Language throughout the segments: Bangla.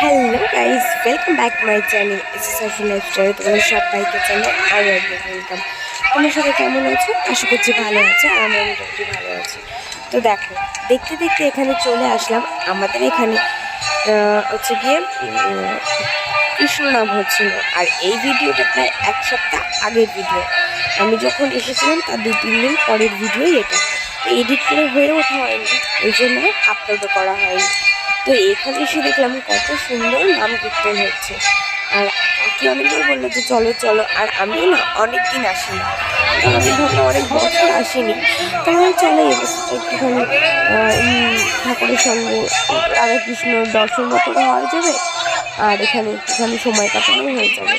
Hello guys welcome back my channel S S channel আরও একবার ওয়েলকাম তোমরা সবাই কেমন আছো? আশা করছি ভালো আছো আর আমি মোটামুটি ভালো আছি। তো দেখো, দেখতে দেখতে এখানে চলে আসলাম। আমাদের এখানে হচ্ছে গিয়ে কৃষ্ণ নাম হচ্ছিল। আর এই ভিডিওটা প্রায় এক সপ্তাহ আগের ভিডিও। আমি যখন এসেছিলাম, তার দু তিন দিন পরের ভিডিওই এটা। এডিট করে হয়ে ওঠা হয়নি, ওই জন্য আপলোডও করা হয়নি। তো এখানে এসে দেখলাম কত সুন্দর নাম কীর্তন হচ্ছে। আর কাকি অনেকবার বলল যে, চলো চলো। আর আমি না অনেক দিন আসিনি। আমি ভাবলাম অনেক বছর আসিনি। তো আমি চলো, এবার একটুখানি ঠাকুরের সঙ্গে রাধাকৃষ্ণ দর্শন মতো হয়ে যাবে। আর এখানে একটুখানি সময় কাটানো হয়ে যাবে।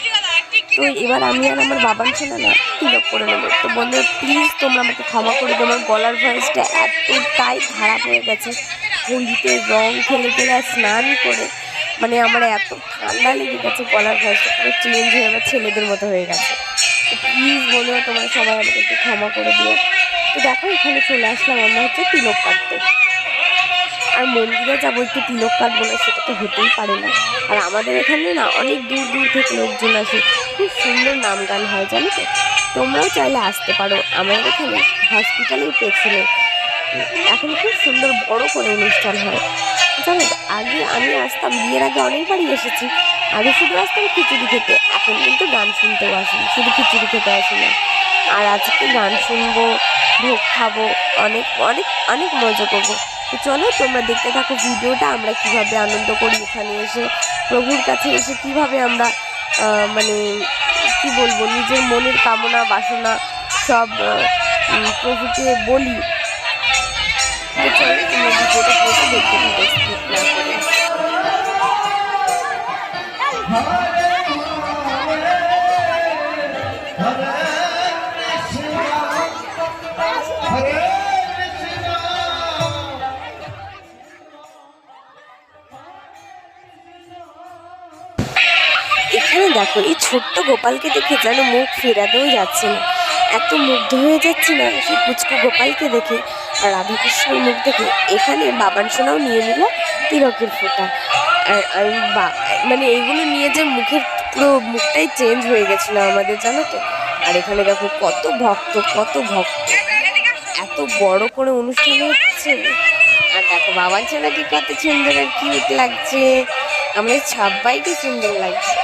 তো এবার আমি আর আমার বাবার ছেলে না তিলক করে নেব। তো বন্ধু প্লিজ তোমরা আমাকে ক্ষমা করে আমার গলার ভয়েসটা এতটাই খারাপ হয়ে গেছে। হোলিতে রং খেলে খেলে স্নান করে মানে আমার এত ঠান্ডা লেগে গেছে, গলার ভয়েসটা পুরো চেঞ্জ হয়ে আমার ছেলেদের মতো হয়ে গেছে। তো প্লিজ বলো তোমরা সবাই আমাকে একটু ক্ষমা করে দিও। তো দেখো, এখানে চলে আসলাম আমরা হচ্ছে তিলক কাটতে। আর মন্দিরে যাব, একটু তিলক কাটবো না, সেটা তো হতেই পারে না। আর আমাদের এখানে না অনেক দূর দূর থেকে লোকজন আসে, খুব সুন্দর নাম গান হয়, জানো তো? তোমরাও চাইলে আসতে পারো। আমাদের এখানে হসপিটালের পেছনে। এখন খুব সুন্দর বড় করে অনুষ্ঠান হয়। জানো আগে আমি আসতাম, বিয়ের আগে অনেকবারই এসেছি। আগে শুধু আসতাম খিচুড়ি খেতে, এখন কিন্তু গান শুনতেও আসি শুধু খিচুড়ি খেতে আসি না। আর আজকে গান শুনব ভোগ খাব, অনেক অনেক অনেক মজা করব। তো চলো, তোমরা দেখতে থাকো ভিডিওটা, আমরা কীভাবে আনন্দ করি এখানে এসে, প্রভুর কাছে এসে কীভাবে আমরা মানে কি বলব, নিজের মনের কামনা, বাসনা সব প্রভুকে বলি। চলো দেখতে থাকো না করে। এখানে দেখো, এই ছোট্ট গোপালকে দেখে যেন মুখ ফেরাতেও যাচ্ছে না। এত মুগ্ধ হয়ে যাচ্ছে না সেই পুচকু গোপালকে দেখে আর রাধাকৃষ্ণের মুখ দেখে। এখানে বাবান সোনাও নিয়ে নিল তিলকের ফোঁটা। আর মানে এইগুলো নিয়ে যে মুখের পুরো মুখটাই চেঞ্জ হয়ে গেছিল আমাদের, জানো তো? আর এখানে দেখো কত ভক্ত কত ভক্ত। এত বড় করে অনুষ্ঠান হচ্ছে? আর দেখো বাবার ছেলেকে কত সুন্দর আর কিউট লাগছে। আমাদের সবাইকে সুন্দর লাগছে।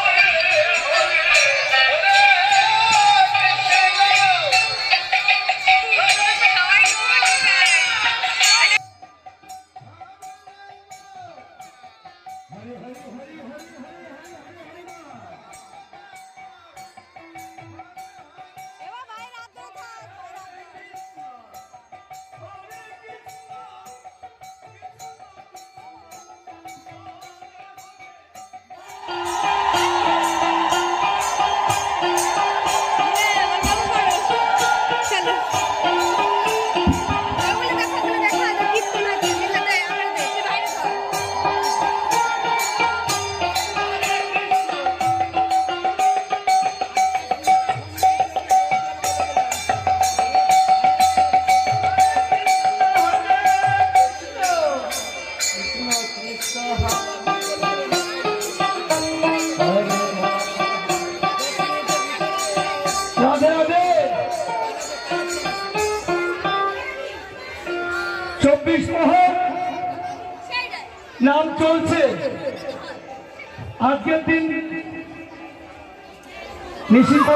নাম চলছে। আজকের দিন নিশিত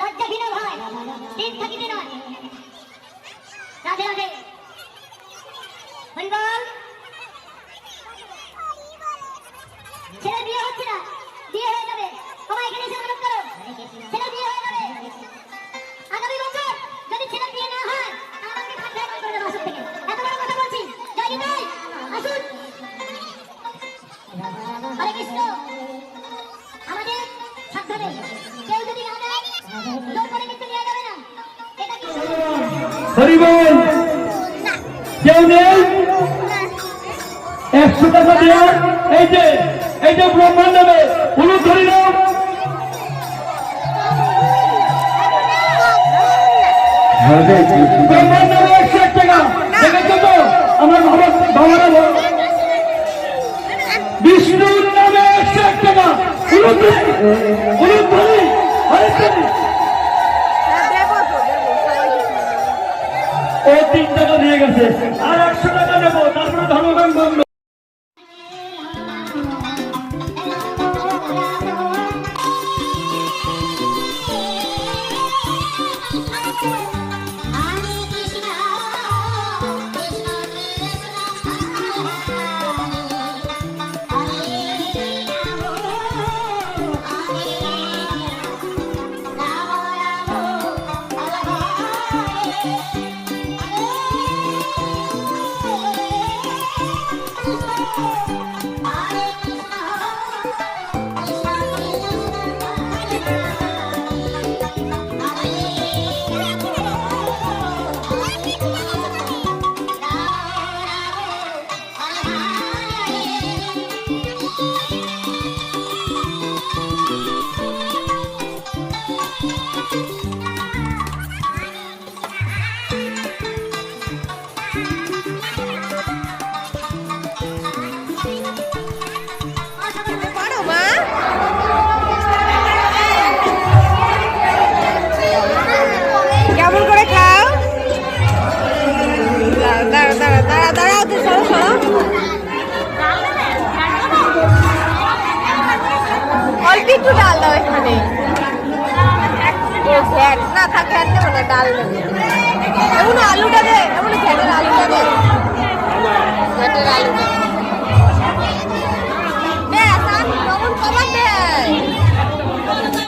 লজ্জা ঘৃণা ভয় দিন থাকিতে রাধে রাধে হরিবল ছেলে বিয়ে হচ্ছে না বিয়ে হয়ে যাবে সবাই এখানে এসে অনুরোধ করো কৃষ্ণ। আমাদের সাবধানে কেউ যদি না দেয় জোর করে কিন্তু নিয়ে যাবে না। এটা কি? হরিবল কেউ নেই? একশো টাকা দিয়ে এই যে এই যে ব্রহ্মাণ্ড নেবে হলুদ ধরি নাও। ব্রহ্মাণ্ড ও তিন টাকা দিয়ে গেছে। আর একশো টাকা নেব তারপরে ধর্মগান বন্ধ। ঘ্যাট না থাক ঘ্যাট দেবো না ডাল দেবো এমন আলুটা দে, এমন ঘ্যাটের আলুটা দে। ঘ্যাটের আলুটা। দে। লবণ